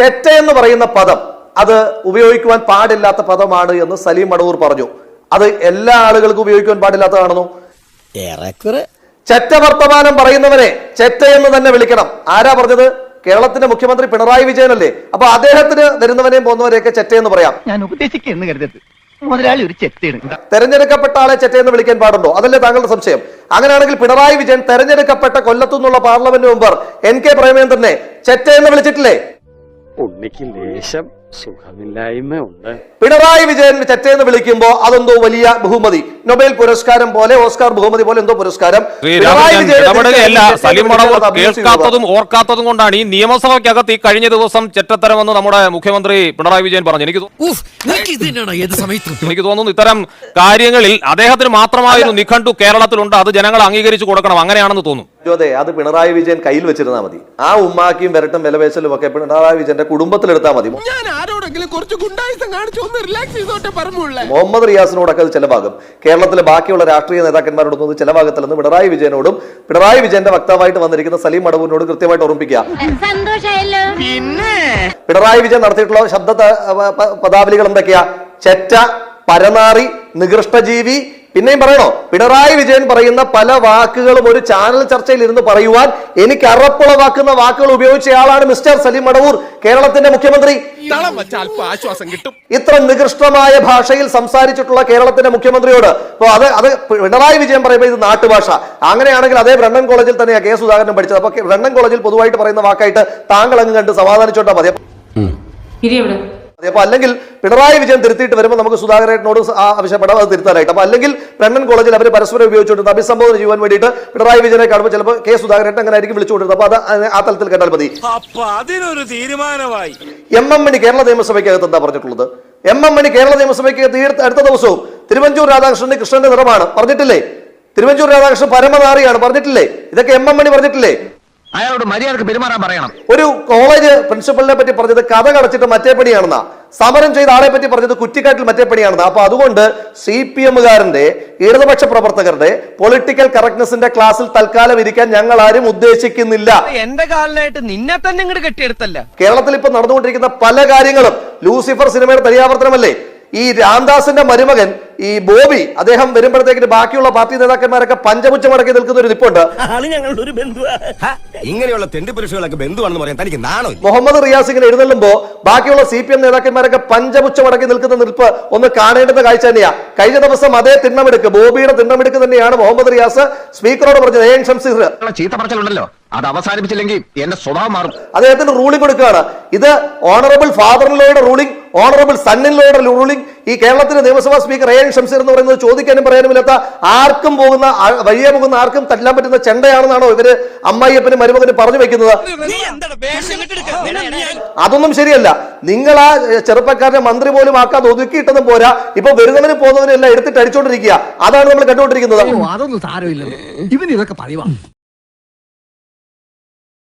ചെറ്റ എന്ന് പറയുന്ന പദം അത് ഉപയോഗിക്കുവാൻ പാടില്ലാത്ത പദമാണ് എന്ന് സലീം മടവൂർ പറഞ്ഞു. അത് എല്ലാ ആളുകൾക്കും ഉപയോഗിക്കുവാൻ പാടില്ലാത്തതാണെന്നു? ചെറ്റ വർത്തമാനം പറയുന്നവനെ ചെറ്റ എന്ന് തന്നെ വിളിക്കണം. ആരാ പറഞ്ഞത്? കേരളത്തിന്റെ മുഖ്യമന്ത്രി പിണറായി വിജയനല്ലേ? അപ്പൊ അദ്ദേഹത്തിന് വരുന്നവനെയും പോകുന്നവരെയൊക്കെ ചെറ്റ എന്ന് പറയാം. ഞാൻ ഉപദേശിക്കുന്നു കരുതരുത്. മുതലാളി ഒരു ചെറ്റയാണ്. തെരഞ്ഞെടുക്കപ്പെട്ട ആളെ ചെറ്റ എന്ന് വിളിക്കാൻ പാടുണ്ടോ? അതല്ലേ താങ്കളുടെ സംശയം. അങ്ങനെയാണെങ്കിൽ പിണറായി വിജയൻ തെരഞ്ഞെടുക്കപ്പെട്ട കൊല്ലത്തു നിന്നുള്ള പാർലമെന്റ് മെമ്പർ എൻ കെ പ്രേമേന്ദ്രനെ ചെറ്റ എന്ന് വിളിച്ചിട്ടില്ലേ? ഉണ്ണിക്ക് ലേശം സുഖമില്ലായ്മ ഉണ്ട്. പിണറായി വിജയൻ ചെറ്റെന്ന് വിളിക്കുമ്പോ അതെന്തോ വലിയ ബഹുമതി. നൊബേൽ പുരസ്കാരം പോലെ ഓസ്കാർ ബഹുമതി പോലെ എന്തോ പുരസ്കാരം. കേൾക്കാത്തതും ഓർക്കാത്തതും കൊണ്ടാണ് ഈ നിയമസഭയ്ക്കകത്ത് ഈ കഴിഞ്ഞ ദിവസം ചെറ്റത്തരമെന്ന് നമ്മുടെ മുഖ്യമന്ത്രി പിണറായി വിജയൻ പറഞ്ഞു. എനിക്ക് എനിക്ക് തോന്നുന്നു ഇത്തരം കാര്യങ്ങളിൽ അദ്ദേഹത്തിന് മാത്രമായിരുന്നു നിഘണ്ടു കേരളത്തിലുണ്ട്. അത് ജനങ്ങൾ അംഗീകരിച്ചു കൊടുക്കണം. അങ്ങനെയാണെന്ന് തോന്നുന്നു. അതെ അത് പിണറായി വിജയൻ കയ്യിൽ വെച്ചിരുന്നാൽ മതി. ആ ഉമ്മാക്കിയും വരട്ടും വിലവേശലും ഒക്കെ പിണറായി വിജയന്റെ കുടുംബത്തിലെടുത്താൽ മതി. ഞാൻ ആരോടെങ്കിലും കുറച്ച് ഗുണ്ടായിസം കാണിച്ചു ഒന്ന് റിലാക്സ് ചെയ്തോട്ടെ പറഞ്ഞുള്ളേ മുഹമ്മദ് റിയാസിനോടൊക്കെ അത് ചെലവാകും. കേരളത്തിലെ ബാക്കിയുള്ള രാഷ്ട്രീയ നേതാക്കന്മാരോടൊന്നും അത് ചെലവാകത്തില്ലെന്ന് പിണറായി വിജയനോടും പിണറായി വിജയന്റെ വക്താവായിട്ട് വന്നിരിക്കുന്ന സലീം മടവൂരിനോട് കൃത്യമായിട്ട് ഓർമ്മിപ്പിക്കുക. സന്തോഷായല്ലോ പിന്നെ? പിണറായി വിജയൻ നടത്തിയിട്ടുള്ള ശബ്ദ പദാവലികൾ എന്തൊക്കെയാ? ചെറ്റ പരനാറി നികൃഷ്ടജീവി പിന്നെയും പറയണോ? പിണറായി വിജയൻ പറയുന്ന പല വാക്കുകളും ഒരു ചാനൽ ചർച്ചയിൽ ഇരുന്ന് പറയുവാൻ എനിക്ക് അറപ്പുളവാക്കുന്ന വാക്കുകൾ ഉപയോഗിച്ചയാളാണ് മിസ്റ്റർ സലീം മടവൂർ കേരളത്തിന്റെ മുഖ്യമന്ത്രി. ആശ്വാസം കിട്ടും. ഇത്ര നികൃഷ്ടമായ ഭാഷയിൽ സംസാരിച്ചിട്ടുള്ള കേരളത്തിന്റെ മുഖ്യമന്ത്രിയോട്. അപ്പോൾ അത് അത് പിണറായി വിജയൻ പറയുമ്പോൾ ഇത് നാട്ടുഭാഷ. അങ്ങനെയാണെങ്കിൽ അതേ ബ്രണ്ണൻ കോളേജിൽ തന്നെയാണ് കെ സുധാകരൻ പഠിച്ചത്. അപ്പൊ ബ്രണ്ണൻ കോളേജിൽ പൊതുവായിട്ട് പറയുന്ന വാക്കായിട്ട് താങ്കൾ അങ്ങ് കണ്ട് സമാധാനിച്ചോട്ടാ മതി. അപ്പൊ അല്ലെങ്കിൽ പിണറായി വിജയൻ തിരുത്തിയിട്ട് വരുമ്പോൾ നമുക്ക് സുധാകരേട്ടനോട് ആവശ്യപ്പെടാം അത് തിരുത്താനായിട്ട്. അപ്പൊ അല്ലെങ്കിൽ ബ്രണ്ണൻ കോളേജിൽ അവർ പരസ്പരം ഉപയോഗിച്ചുകൊണ്ട് അഭിസംബോധന ചെയ്യാൻ വേണ്ടിയിട്ട് പിണറായി വിജയനെ കാണുമ്പോൾ ചിലപ്പോൾ കെ സുധാകരേട്ടൻ അങ്ങനെ ആയിരിക്കും വിളിച്ചുകൊണ്ടിരുന്നത് അപ്പൊ അത് ആ- തലത്തിൽ കേട്ടാൽ മതി. അതിനൊരു തീരുമാനമായി. എം എം മണി കേരള നിയമസഭയ്ക്കകത്ത് എന്താ പറഞ്ഞിട്ടുള്ളത്? എം എം മണി കേരള നിയമസഭയ്ക്ക് തീർത്ത് അടുത്ത- അടുത്ത ദിവസവും തിരുവഞ്ചൂർ രാധാകൃഷ്ണന്റെ കൃഷ്ണന്റെ നിറമാണ്. പറഞ്ഞിട്ടില്ലേ? തിരുവഞ്ചൂർ രാധാകൃഷ്ണൻ പരമനാറിയാണ്. പറഞ്ഞിട്ടില്ലേ? ഇതൊക്കെ എം എം മണി പറഞ്ഞിട്ടില്ലേ? അയാളോട് മര്യാദയ്ക്ക് പെരുമാറാൻ പറയണം. ഒരു കോളേജ് പ്രിൻസിപ്പലിനെ പറ്റി പറഞ്ഞത് കഥ കടച്ചിട്ട് മറ്റേ പണിയാണെന്നാ. സമരം ചെയ്ത ആളെ പറ്റി പറഞ്ഞത് കുറ്റിക്കാട്ടിൽ മറ്റേ പണിയാണെന്നാ. അപ്പൊ അതുകൊണ്ട് സി പി എമ്മുകാരന്റെ ഇടതുപക്ഷ പ്രവർത്തകരുടെ പൊളിറ്റിക്കൽ കറക്റ്റ്നെസിന്റെ ക്ലാസ്സിൽ തൽക്കാലം ഇരിക്കാൻ ഞങ്ങൾ ആരും ഉദ്ദേശിക്കുന്നില്ല എന്റെ കാലിനായിട്ട് നിന്നെ തന്നെ ഇങ്ങോട്ട് കെട്ടിയെടുത്തല്ല? കേരളത്തിൽ ഇപ്പൊ നടന്നുകൊണ്ടിരിക്കുന്ന പല കാര്യങ്ങളും ലൂസിഫർ സിനിമയുടെ തനിയാവർത്തനമല്ലേ? ഈ രാംദാസിന്റെ മരുമകൻ ഈ ബോബി അദ്ദേഹം വരുമ്പോഴത്തേക്ക് ബാക്കിയുള്ള പാർട്ടി നേതാക്കന്മാരൊക്കെ പഞ്ചപുച്ഛം മടക്കി നിൽക്കുന്ന ഒരു നിപ്പുണ്ട് ഇങ്ങനെയുള്ള തെണ്ടി പുരുഷകളൊക്കെ ബന്ധുവാണെന്ന് പറയാൻ തനിക്ക് നാണോ മുഹമ്മദ് റിയാസ് ഇങ്ങനെ എഴുന്നള്ളുമ്പോ ബാക്കിയുള്ള സി പി എം നേതാക്കന്മാരൊക്കെ പഞ്ചപുച്ഛം മടക്കി നിൽക്കുന്ന നിൽപ്പ് ഒന്ന് കാണേണ്ടുന്ന കാഴ്ച തന്നെയാ. കഴിഞ്ഞ ദിവസം അതേ തിണ്ണമെടുക്ക് ബോബിയുടെ തിണ്ണമെടുക്ക് തന്നെയാണ് മുഹമ്മദ് റിയാസ് സ്പീക്കറോട് പറഞ്ഞത് എ എൻ ഷംസീർ ചീത്ത പറച്ചിലുണ്ടല്ലോ. അത് അവസാനിപ്പിച്ചില്ലെങ്കിൽ എന്റെ സ്വഭാവം മാറും. അദ്ദേഹത്തിന് റൂളിംഗ് കൊടുക്കുകയാണ്. ഇത് ഓണറബിൾ ഫാദർ ലോയുടെ റൂളിംഗ് ഓണറബിൾ സണ്ണിൻ ലോയുടെ റൂളിംഗ് ഈ കേരളത്തിലെ നിയമസഭാ സ്പീക്കർ എ എൻ ഷംസീർ എന്ന് പറയുന്നത് ചോദിക്കാനും പറയാനുമില്ലാത്ത ആർക്കും പോകുന്ന വഴിയെ പോകുന്ന ആർക്കും തല്ലാൻ പറ്റുന്ന ചെണ്ടയാണെന്നാണോ ഇവർ അമ്മായിയപ്പനും മരുമകനും പറഞ്ഞു വെക്കുന്നത്? അതൊന്നും ശരിയല്ല. നിങ്ങൾ ആ ചെറുപ്പക്കാരനെ മന്ത്രി പോലും ആക്കാതെ ഒതുക്കിയിട്ടതും പോരാ. ഇപ്പൊ വരുന്നവനും പോകുന്നവനും എല്ലാം എടുത്തിട്ട് അടിച്ചോണ്ടിരിക്കുക. അതാണ് നമ്മൾ കണ്ടുകൊണ്ടിരിക്കുന്നത്. അതൊന്നും സാരമില്ല ഇവൻ ഇതൊക്കെ പറയുവാ